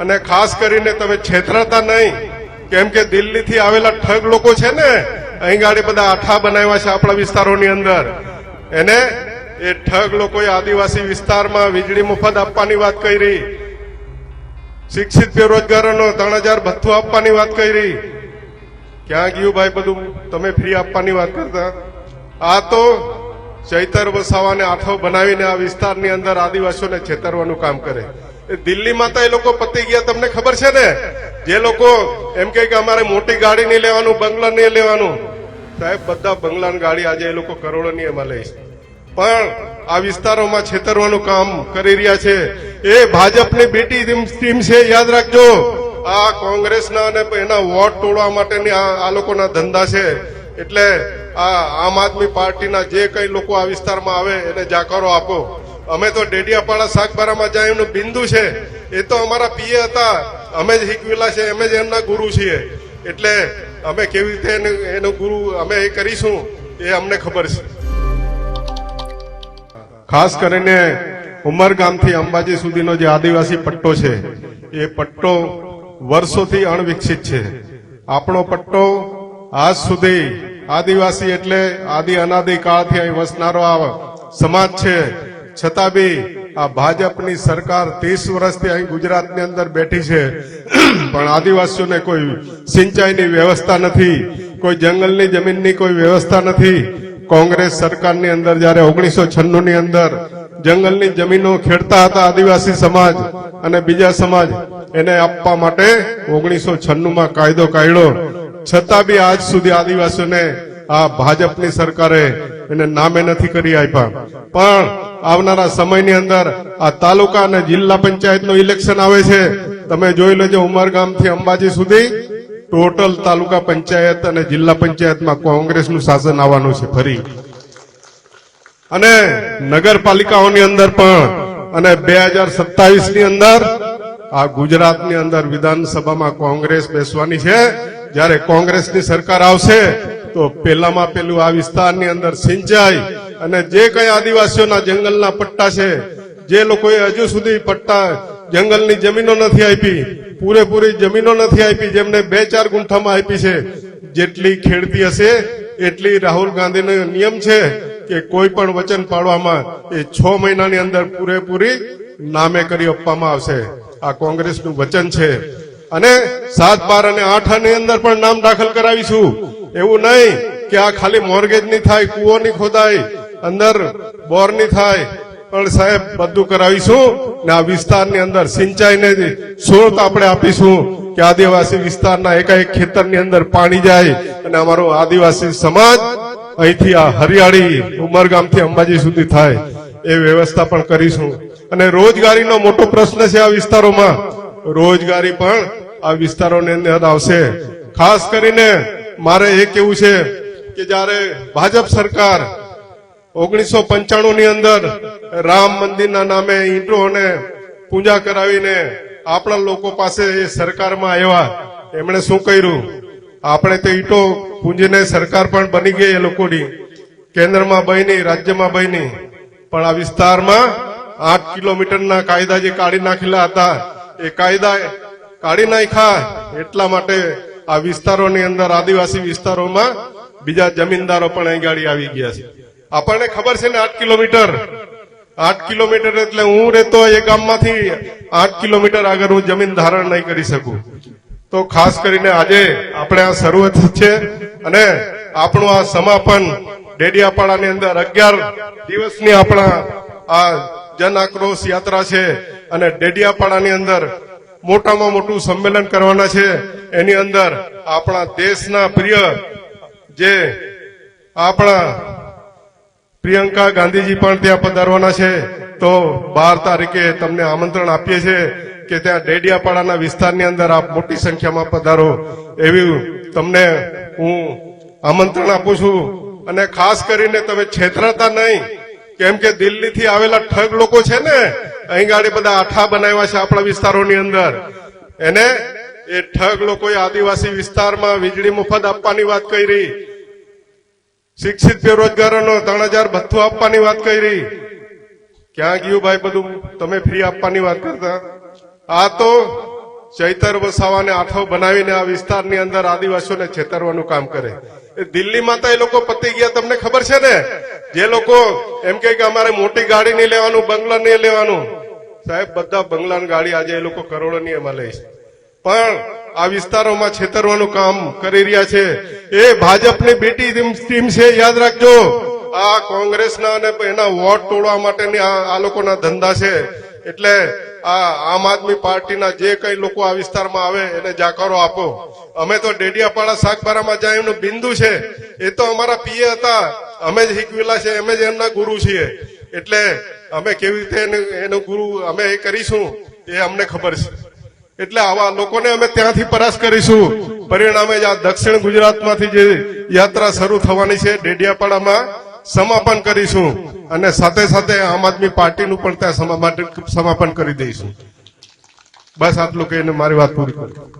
અને ખાસ કરીને તમે છેતરાતા નહીં. કેમ કે દિલ્હીથી આવેલા ઠગ લોકો છે ને, અહીં ગાડી બધા આઠા બનાવ્યા છે આપણા વિસ્તારોની અંદર. એને એ ઠગ લોકોએ આદિવાસી વિસ્તારમાં વીજળી મફત આપવાની વાત કરી. શિક્ષિત બેરોજગારોનો ત્રણ હજાર ભથ્થું આપવાની વાત કરી. ક્યાં ગયું ભાઈ બધું? તમે ફ્રી આપવાની વાત કરતા? આ તો ચૈતર વસાવાને આઠો બનાવીને આ વિસ્તારની અંદર આદિવાસીઓને છેતરવાનું કામ કરે. દિલ્હીમાં તો એ લોકો પતી ગયા, તમને ખબર છે ને? જે લોકો એમ કે અમારે મોટી ગાડી નહીં લેવાનું, બંગલા નહીં લેવાનું. સાહેબ, બધા બંગલાની ગાડી આજે એ લોકો કરોડોની એમાં લઈશ પણ આ વિસ્તારોમાં છેતરવાનું કામ કરી રહ્યા છે. એ ભાજપની બેટી ટીમ છે, યાદ રાખજો. આ કોંગ્રેસના અને એના વોટ તોડવા માટેની આ લોકોના ધંધા છે. એટલે આ આમ આદમી પાર્ટીના જે કઈ લોકો આ વિસ્તારમાં આવે, એને જાકારો આપો. અમે તો ડેડિયાપાડા શાકબારામાં જાય એમનું બિંદુ છે, એ તો અમારા પીએ હતા. અમે જ શીખવેલા છે, અમે જ એમના ગુરુ છીએ. એટલે અમે કેવી રીતે એનો ગુરુ અમે એ કરીશું, એ અમને ખબર છે. ખાસ કરીને ઉમરગામથી અંબાજી સુધીનો જે આદિવાસી પટ્ટો છે, એ પટ્ટો વર્ષોથી અણવિકસિત છે. આપણો પટ્ટો આજ સુધી આદિવાસી એટલે આદિ અનાદિ કાળથી અહીં વસનારો આ સમાજ છે. છતાં બી આ ભાજપની સરકાર ત્રીસ વર્ષથી અહીં ગુજરાતની અંદર બેઠી છે. પણ આદિવાસીઓને કોઈ સિંચાઈની વ્યવસ્થા નથી, કોઈ જંગલની જમીનની કોઈ વ્યવસ્થા નથી. કોંગ્રેસ સરકારની અંદર જ્યારે ઓગણીસો છન્નું ની અંદર જંગલની જમીનો ખેડતા હતા આદિવાસી સમાજ અને બીજા સમાજ, એને આપવા માટે ઓગણીસો છન્નું માં કાયદો કાઢ્યો. છતાં બી આજ સુધી આદિવાસીઓને આ ભાજપની સરકારે એને નામે નથી કરી આપ્યા. પણ આવનારા સમયની અંદર આ તાલુકા અને જિલ્લા પંચાયતનું ઇલેક્શન આવે છે. તમે જોઈ લેજો ઉમરગામથી અંબાજી સુધી ટોટલ તાલુકા પંચાયત અને જિલ્લા પંચાયતમાં કોંગ્રેસનું શાસન આવવાનું છે ફરી. અને નગરપાલિકાઓની અંદર પણ અને બે હજાર સત્તાવીસની અંદર આ ગુજરાતની અંદર વિધાનસભામાં કોંગ્રેસ બેસવાની છે. જ્યારે કોંગ્રેસની સરકાર આવશે તો પેલામાં પેલું આ વિસ્તારની અંદર સિંચાઈ અને જે કઈ આદિવાસીઓના જંગલના પટ્ટા છે, જે લોકોએ હજુ સુધી પટ્ટા જંગલની જમીનો નથી આપી, પૂરેપૂરી જમીનો નથી આપી, જેમને બે ચાર ગુંઠામાં આપી છે, જેટલી ખેડતી હશે, એટલી રાહુલ ગાંધીનો નિયમ છે કે કોઈ પણ વચન પાડવામાં એ છ મહિનાની અંદર પૂરેપૂરી નામે કરી આપવામાં આવશે. આ કોંગ્રેસનું વચન છે. અને સાત બાર અને આઠની અંદર પણ નામ દાખલ કરાવીશું. એવું નહીં કે આ ખાલી મોર્ગેજની થાય કુઓની ખોદાય અંદર બોરની થાય. પણ સાહેબ, બધું કરાવીશું ને આ વિસ્તારની અંદર સિંચાઈને સ્રોત આપણે આપીશું કે આદિવાસી વિસ્તારના એકાએક ખેતરની અંદર પાણી જાય અને અમારો આદિવાસી સમાજ અહીંથી આ હરિયાળી ઉમરગામથી અંબાજી સુધી થાય. એ વ્યવસ્થા પણ કરીશું. અને રોજગારીનો મોટો પ્રશ્ન છે આ વિસ્તારોમાં. રોજગારી પણ આ વિસ્તારોની અંદર આવશે. ખાસ કરીને મારે એ કેવું છે કે જ્યારે ભાજપ સરકાર ઓગણીસો પંચાણું ની અંદર રામ મંદિરના નામે ઈંટો અને પૂજા કરાવીને આપણા લોકો પાસે એ સરકારમાં આવ્યા, એમણે શું કર્યું? આપણે તો ઈંટો પૂંજીને સરકાર પણ બની ગઈ એ લોકોની, કેન્દ્રમાં બની, રાજ્યમાં બની. પણ આ વિસ્તારમાં આઠ કિલોમીટરના કાયદા જે કાઢી નાખેલા હતા, એ કાયદા કાઢી નાખ્યા એટલા માટે આ વિસ્તારોની અંદર આદિવાસી વિસ્તારોમાં બીજા જમીનદારો પણ અહીં આવી ગયા છે. આપણને ખબર છે ને આઠ કિલોમીટર? આઠ કિલોમીટર એટલે હું રહેતો એ ગામમાંથી આઠ કિલોમીટર આગળ હું જમીન ધારણ નહીં કરી શકું. તો ખાસ કરીને આજે આપણે આ શરૂઆત છે અને આપણું આ સમાપન ડેડિયાપાડાની અંદર અગિયાર દિવસની આપણા આ જન આક્રોશ યાત્રા છે અને ડેડિયાપાડાની અંદર મોટામાં મોટું સંમેલન કરવાના છે. એની અંદર આપણા દેશના પ્રિય જે આપણા પ્રિયંકા ગાંધીજી પણ ત્યાં પધારવાના છે. તો બાર તારીખે તમને આમંત્રણ આપીએ છીએ કે ત્યાં ડેડિયાપાડાના વિસ્તારની અંદર આપ મોટી સંખ્યામાં પધારો. એવી તમને હું આમંત્રણ આપું છું. અને ખાસ કરીને તમે છેતરાતા નહીં. કેમ કે દિલ્હીથી આવેલા ઠગ લોકો છે ને અહીં ગાડી બધા આઠા બનાવ્યા છે આપણા વિસ્તારોની અંદર. એને એ ઠગ લોકોએ આદિવાસી વિસ્તારમાં વીજળી મફત આપવાની વાત કરી. શિક્ષિત બેરોજગારોનો ત્રણ હજાર ભથ્થું આપવાની વાત કરી. ક્યાં ગયું ભાઈ બધું? તમે ફ્રી આપવાની વાત કરતા? આ તો ચૈતર વસાવાને આઠો બનાવીને આ વિસ્તારની અંદર આદિવાસીઓને છેતરવાનું કામ કરે. એ દિલ્હીમાં તો એ લોકો પતી ગયા, તમને ખબર છે ને? જે લોકો એમ કે અમારે મોટી ગાડી નહીં લેવાનું, બંગલા નહીં લેવાનું. સાહેબ, બધા બંગલાની ગાડી આજે એ લોકો કરોડોની એમાં લે છે. પણ આ વિસ્તારોમાં છેતરવાનું કામ કરી રહ્યા છે. એ ભાજપની બેટી ટીમ છે, યાદ રાખજો. આ કોંગ્રેસના અને એના વોટ તોડવા માટેની આ આ લોકોના ધંધા છે. એટલે આ આમ આદમી પાર્ટીના જે કઈ લોકો આ વિસ્તારમાં આવે એને જાકારો આપો. અમે તો ડેડિયાપાડા શાકબારામાં જાય એમનું બિંદુ છે, એ તો અમારા પીએ હતા. અમે જ શીખવેલા છે, અમે જ એમના ગુરુ છીએ. એટલે અમે કેવી રીતે એનું ગુરુ અમે એ કરીશું એ અમને ખબર છે. એટલે આવા લોકોને અમે ત્યાંથી પરાસ કરીશું. પરિણામે જ આ દક્ષિણ ગુજરાતમાંથી જે યાત્રા શરૂ થવાની છે, ડેડિયાપાડામાં સમાપન કરીશું. અને સાથે સાથે આમ આદમી પાર્ટીનું પણ ત્યાં સમાપન કરી દઈશું. બસ આટલું કહીને મારી વાત પૂરી કરું.